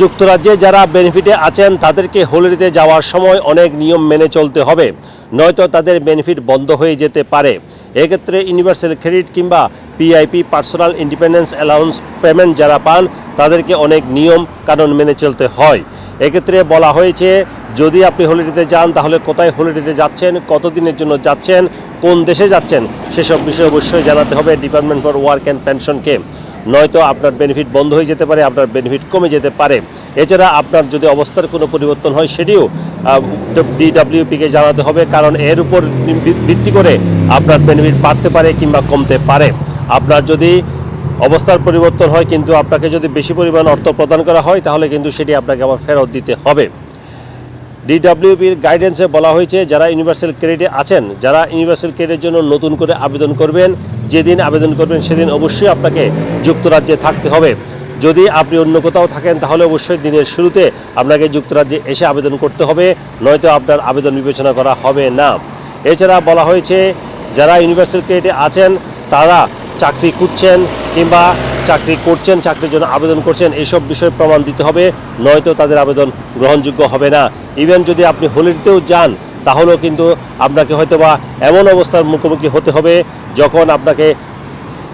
যুক্তরাজ্যে যারা বেনিফিটে আছেন, তাদেরকে হলিডেতে যাওয়ার সময় অনেক নিয়ম মেনে চলতে হবে। নয়তো তাদের বেনিফিট বন্ধ হয়ে যেতে পারে। এক্ষেত্রে ইউনিভার্সাল ক্রেডিট কিংবা PIP personal independence allowance payment যারা পান, তাদেরকে অনেক নিয়ম কানুন মেনে চলতে হয়। এক্ষেত্রে বলা হয়েছে, যদি আপনি হলিডেতে যান, তাহলে কোথায় হলিডেতে যাচ্ছেন, কতদিনের জন্য যাচ্ছেন, কোন দেশে যাচ্ছেন, সেসব বিষয়ে অবশ্যই জানাতে হবে ডিপার্টমেন্ট ফর ওয়ার্ক অ্যান্ড পেনশনকে নয়তো আপনার বেনিফিট বন্ধ হয়ে যেতে পারে, আপনার বেনিফিট কমে যেতে পারে। এছাড়া আপনার যদি অবস্থার কোনো পরিবর্তন হয়, সেটিও ডিডাব্লিউপিকে জানাতে হবে, কারণ এর উপর ভিত্তি করে আপনার বেনিফিট বাড়তে পারে কিংবা কমতে পারে। আপনার যদি অবস্থার পরিবর্তন হয়, কিন্তু আপনাকে যদি বেশি পরিমাণ অর্থ প্রদান করা হয়, তাহলে কিন্তু সেটি আপনাকে আবার ফেরত দিতে হবে। ডিডাব্লিউপির গাইডেন্সে বলা হয়েছে, যারা ইউনিভার্সাল ক্রেডিটে আছেন, যারা ইউনিভার্সাল ক্রেডিটের জন্য নতুন করে আবেদন করবেন, যেদিন আবেদন করবেন সেদিন অবশ্যই আপনাকে যুক্তরাজ্যে থাকতে হবে। যদি আপনি অন্য কোথাও থাকেন, তাহলে অবশ্যই দিনের শুরুতে আপনাকে যুক্তরাজ্যে এসে আবেদন করতে হবে, নয়তো আপনার আবেদন বিবেচনা করা হবে না। এছাড়া বলা হয়েছে, যারা ইউনিভার্সাল ক্রেডিটে আছেন, তারা চাকরি খুঁজছেন কিংবা চাকরি করছেন, চাকরির জন্য আবেদন করছেন এইসব বিষয়ে প্রমাণ দিতে হবে, নয়তো তাদের আবেদন গ্রহণযোগ্য হবে না। ইভেন যদি আপনি হোলিডেতেও যান, তাহলেও কিন্তু আপনাকে হয়তোবা এমন অবস্থার মুখোমুখি হতে হবে যখন আপনাকে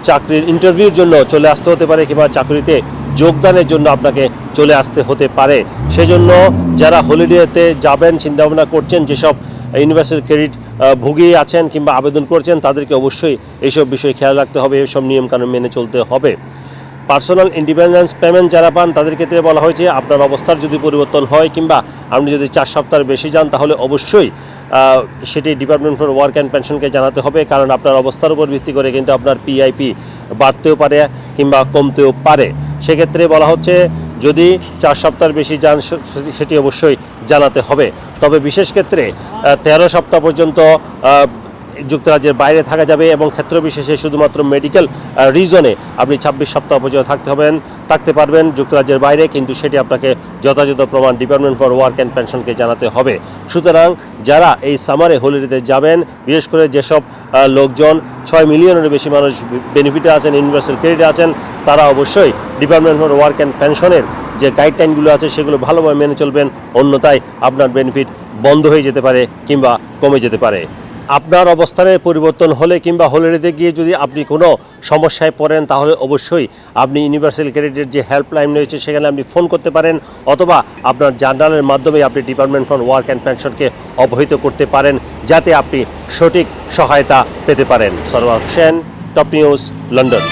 চাকরির ইন্টারভিউর জন্য চলে আসতে হতে পারে কিংবা চাকরিতে যোগদানের জন্য আপনাকে চলে আসতে হতে পারে। সেজন্য যারা হলিডেতে যাবেন, চিন্তাভাবনা করছেন, যেসব ইউনিভার্সাল ক্রেডিট ভুগিয়ে আছেন কিংবা আবেদন করছেন, তাদেরকে অবশ্যই এইসব বিষয়ে খেয়াল রাখতে হবে এসব নিয়মকানুন মেনে চলতে হবে। পার্সোনাল ইন্ডিপেন্ডেন্স পেমেন্ট যারা পান, তাদের ক্ষেত্রে বলা হয়েছে, আপনার অবস্থার যদি পরিবর্তন হয় কিংবা আপনি যদি চার সপ্তাহের বেশি যান, তাহলে অবশ্যই সেটি ডিপার্টমেন্ট ফর ওয়ার্ক অ্যান্ড পেনশনকে জানাতে হবে, কারণ আপনার অবস্থার উপর ভিত্তি করে কিন্তু আপনার পিআইপি বাড়তেও পারে কিংবা কমতেও পারে। সেক্ষেত্রে বলা হচ্ছে, যদি চার সপ্তাহের বেশি যান সেটি অবশ্যই জানাতে হবে। তবে বিশেষ ক্ষেত্রে তেরো সপ্তাহ পর্যন্ত যুক্তরাজ্যের বাইরে থাকা যাবে এবং ক্ষেত্র বিশেষে শুধুমাত্র মেডিকেল রিজনে আপনি ছাব্বিশ সপ্তাহ পর্যন্ত থাকতে হবেন, থাকতে পারবেন যুক্তরাজ্যের বাইরে, কিন্তু সেটি আপনাকে যথাযথ প্রমাণ ডিপার্টমেন্ট ফর ওয়ার্ক অ্যান্ড পেনশনকে জানাতে হবে। সুতরাং যারা এই সামারে হলিডেতে যাবেন, বিশেষ করে যেসব লোকজন, ছয় মিলিয়নেরও বেশি মানুষ বেনিফিটে আছেন ইউনিভার্সাল ক্রেডিটে আছেন, তারা অবশ্যই ডিপার্টমেন্ট ফর ওয়ার্ক অ্যান্ড পেনশনের যে গাইডলাইনগুলো আছে সেগুলো ভালোভাবে মেনে চলবেন, অন্যথায় আপনার বেনিফিট বন্ধ হয়ে যেতে পারে কিংবা কমে যেতে পারে। আপনার অবস্থানের পরিবর্তন হলে কিংবা হলিডেতে গিয়ে যদি আপনি কোনো সমস্যায় পড়েন, তাহলে অবশ্যই আপনি ইউনিভার্সাল ক্রেডিটের যে হেল্পলাইন রয়েছে, সেখানে আপনি ফোন করতে পারেন অথবা আপনার জার্নালের মাধ্যমে আপনি ডিপার্টমেন্ট ফর ওয়ার্ক অ্যান্ড পেনশনকে অবহিত করতে পারেন, যাতে আপনি সঠিক সহায়তা পেতে পারেন। Sarwar Hossain top news London